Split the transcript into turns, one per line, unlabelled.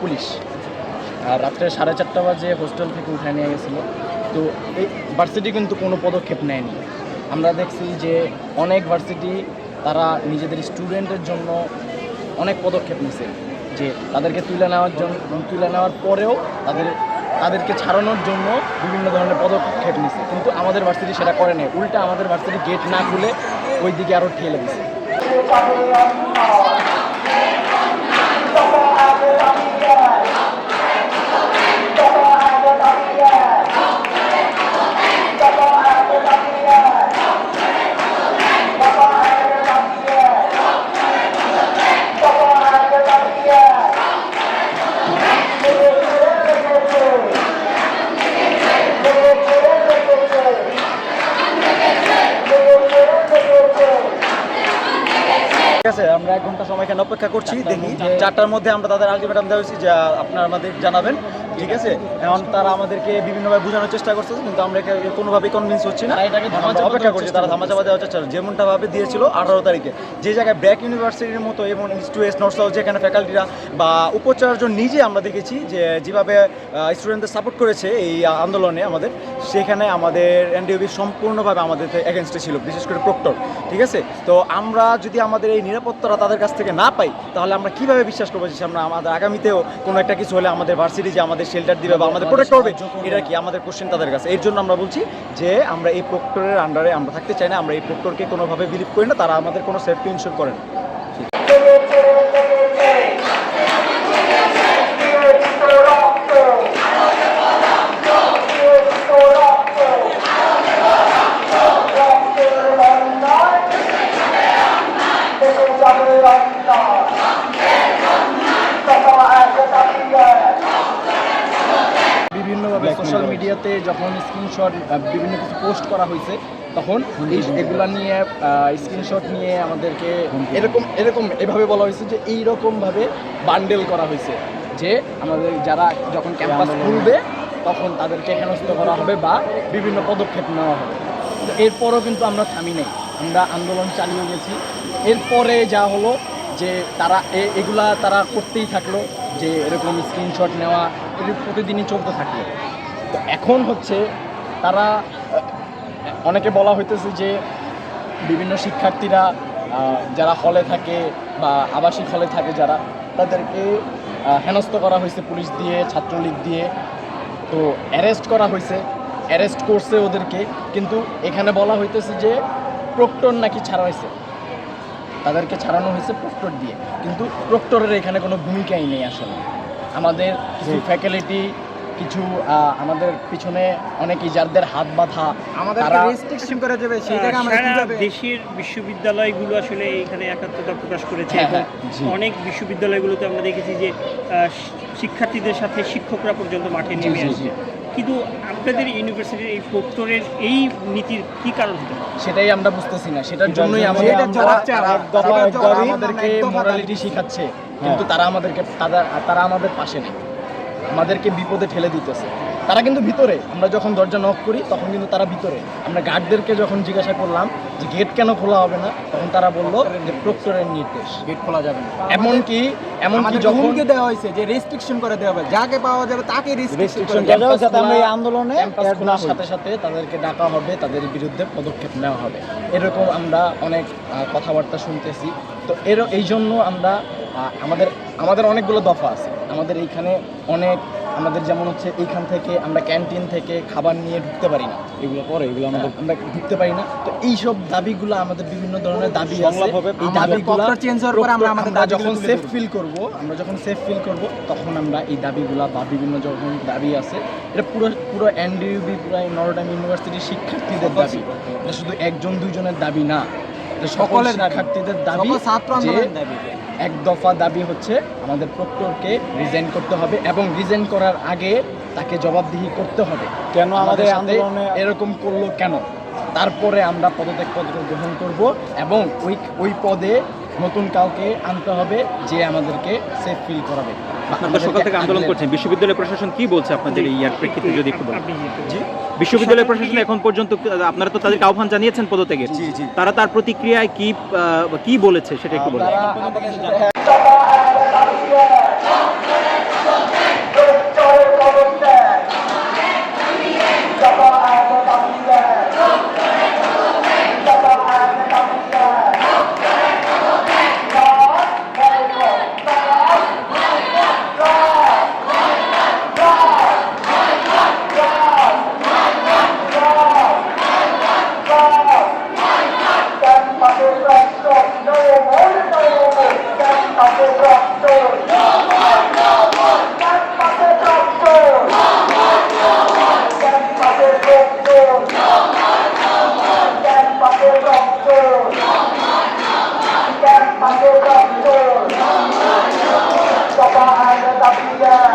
Police. আর রাত্রে সাড়ে চারটা বাজে হোস্টেল থেকে উঠে নিয়ে গেছিল। তো এই ভার্সিটি কিন্তু কোনো পদক্ষেপ নেয়নি। আমরা দেখছি যে অনেক ভার্সিটি তারা নিজেদের স্টুডেন্টের জন্য অনেক পদক্ষেপ নিছে, যে তাদেরকে তুলে নেওয়ার জন্য তুলে নেওয়ার পরেও তাদের, তাদেরকে ছাড়ানোর জন্য বিভিন্ন ধরনের পদক্ষেপ নিছে। কিন্তু আমাদের ভার্সিটি সেটা করে নেই। উল্টা আমাদের ভার্সিটি গেট না খুলে ওই দিকে আরও ঠেলে দিছে।
আছে আমরা এক ঘণ্টা সময় এখানে অপেক্ষা করছি দেখি চারটার মধ্যে আমরা তাদের আলটিমেটাম দেওয়া হয়েছি যা আপনার আমাদের জানাবেন। ঠিক আছে? এখন তারা আমাদেরকে বিভিন্নভাবে বোঝানোর চেষ্টা করছে কিন্তু আমরা কোনোভাবেই কনভিন্স হচ্ছি না। অপেক্ষা করছি তারা ধামাচাপা দেওয়ার চেষ্টা করছে। যেমনটা ভাবে দিয়েছিল আঠারো তারিখে। যে জায়গায় ব্র্যাক ইউনিভার্সিটির মতো এবং টু নর্থ সাউথ যেখানে ফ্যাকাল্টিরা বা উপাচার্য নিজে আমরা দেখেছি যে যেভাবে স্টুডেন্টদের সাপোর্ট করেছে এই আন্দোলনে আমাদের সেখানে আমাদের এনডিওবি সম্পূর্ণভাবে আমাদের এগেনস্টে ছিল বিশেষ করে প্রক্টর ঠিক আছে? তো আমরা যদি আমাদের এই নিরাপত্তাটা তাদের কাছ থেকে না পাই তাহলে আমরা কীভাবে বিশ্বাস করব যে আমরা আমাদের আগামীতেও কোনো একটা কিছু হলে আমাদের ভার্সিটি যে আমাদের শেল্টার দিবে বা আমাদের প্রোটেক্ট করবে, এটা কি আমাদের কোশ্চেন তাদের কাছে। এর জন্য আমরা বলছি যে আমরা এই প্রক্টরের আন্ডারে আমরা থাকতে চাই না, আমরা এই প্রক্টরকে কোনোভাবে বিলিভ করি না, তারা আমাদের কোনো সেফটি ইনশোর করে
বিভিন্নভাবে সোশ্যাল মিডিয়াতে যখন স্ক্রিনশট বিভিন্ন কিছু পোস্ট করা হয়েছে তখন এই এগুলা নিয়ে স্ক্রিনশট নিয়ে আমাদেরকে এরকম এরকম এভাবে বলা হয়েছে যে এই রকমভাবে বান্ডেল করা হয়েছে। যে আমাদের যারা যখন ক্যাম্পাস খুলবে তখন তাদেরকে হেনস্থ করা হবে বা বিভিন্ন পদক্ষেপ নেওয়া হবে। এরপরও কিন্তু আমরা থামি নাই। আমরা আন্দোলন চালিয়ে গেছি। এরপরে যা হলো যে তারা এ- এগুলা তারা করতেই থাকল যে এরকম স্ক্রিনশট নেওয়া এটি প্রতিদিনই চলতে থাকে। তো এখন হচ্ছে তারা, অনেকে বলা হইতেছে যে বিভিন্ন শিক্ষার্থীরা যারা হলে থাকে বা আবাসিক হলে থাকে যারা, তাদেরকে হেনস্থ করা হয়েছে পুলিশ দিয়ে, ছাত্রলীগ দিয়ে। তো অ্যারেস্ট করা হয়েছে। অ্যারেস্ট করছে ওদেরকে। কিন্তু এখানে বলা হইতেছে যে প্রক্টর নাকি ছাড়া হয়েছে তাদেরকে ছাড়ানো হয়েছে প্রক্টর দিয়ে। কিন্তু প্রক্টরের এখানে কোনো ভূমিকাই নেই আসলে। আমাদের কিছু ফ্যাকাল্টি কিছু আহ, আমাদের পিছনে অনেকেই যাদের হাত বাঁধা
আমাদের রেস্ট্রিকশন করে দেবে সেই আমরা কীভাবে
দেশের বিশ্ববিদ্যালয়গুলো আসলে এখানে একাত্মতা প্রকাশ করেছে
হ্যাঁ, হ্যাঁ।
অনেক বিশ্ববিদ্যালয়গুলোতে আমরা দেখেছি যে শিক্ষার্থীদের সাথে শিক্ষকরা পর্যন্ত মাঠে নেমে আসছে কিন্তু আপনাদের ইউনিভার্সিটির এই প্রক্টরের এই নীতির কি কারণ হতে
সেটাই আমরা বুঝতেছি না সেটার জন্যই আমাদেরকে মোরালিটি শিখাচ্ছে। কিন্তু তারা আমাদেরকে তারা আমাদের পাশে নেই। আমাদেরকে বিপদে ঠেলে দিতেছে। তারা কিন্তু ভিতরে। আমরা যখন দরজা নক করি তখন কিন্তু তারা ভিতরে। আমরা গার্ডদেরকে যখন জিজ্ঞাসা করলাম যে গেট কেন খোলা হবে না তখন তারা বলল যে প্রক্টরের নির্দেশ।
গেট খোলা যাবে না।
এমনকি এমনকি যখন
দেওয়া হয়েছে যে রেস্ট্রিকশন করে দেওয়া হবে। যাকে পাওয়া যাবে তাকে রেস্ট্রিকশন দেওয়া
যাতে আমরা এই আন্দোলনে
খোলার সাথে সাথে তাদেরকে ডাকা হবে তাদের বিরুদ্ধে পদক্ষেপ নেওয়া হবে। এরকম আমরা অনেক কথাবার্তা শুনতেছি। তো এর এই জন্য আমরা আমাদের আমাদের অনেকগুলো দফা আছে। আমাদের এইখানে অনেক আমাদের যেমন হচ্ছে এইখান থেকে আমরা ক্যান্টিন থেকে খাবার নিয়ে ঢুকতে পারি না।
এগুলো পরে এগুলো আমাদের
আমরা ঢুকতে পারি না। তো এইসব দাবিগুলো আমাদের বিভিন্ন ধরনের দাবি আছে। এই দাবিগুলো
change হওয়ার পরে আমরা আমাদের
যখন সেফ ফিল করব আমরা যখন সেফ ফিল করব তখন আমরা এই দাবিগুলো বা বিভিন্ন যখন দাবি আছে এটা পুরো পুরো এনডিইউবি পুরো এই নরডাম ইউনিভার্সিটির শিক্ষার্থীদের দাবি। এটা শুধু একজন দুইজনের দাবি না সকলের
সকলের
শিক্ষার্থীদের দাবি
ছাত্র আন্দোলনের দাবি।
এক দফা দাবি হচ্ছে আমাদের প্রক্টরকে রিজাইন করতে হবে এবং রিজাইন করার আগে তাকে জবাবদিহি করতে হবে।
কেন আমাদের আন্দোলনে
এরকম করল কেন? তারপরে আমরা পদত্যাগ পত্র গ্রহণ করব এবং ওই ওই পদে নতুন কাউকে আনতে হবে যে আমাদেরকে সেফ ফিল করাবে।
আপনারা সকাল থেকে আন্দোলন করছেন বিশ্ববিদ্যালয় প্রশাসন কি বলছে আপনাদের এই ইয়ার প্রেক্ষিতে যদি একটু বলেন?
জি
বিশ্ববিদ্যালয় প্রশাসন এখন পর্যন্ত আপনারা তো তাদেরকে আহ্বান জানিয়েছেন পদত্যাগের।
জি জি।
তারা তার প্রতিক্রিয়ায় কি আহ, কি বলেছে সেটা একটু বলেন।
ক্যাম্পাসের রক্ত সভা এক দাবিয়ে সভা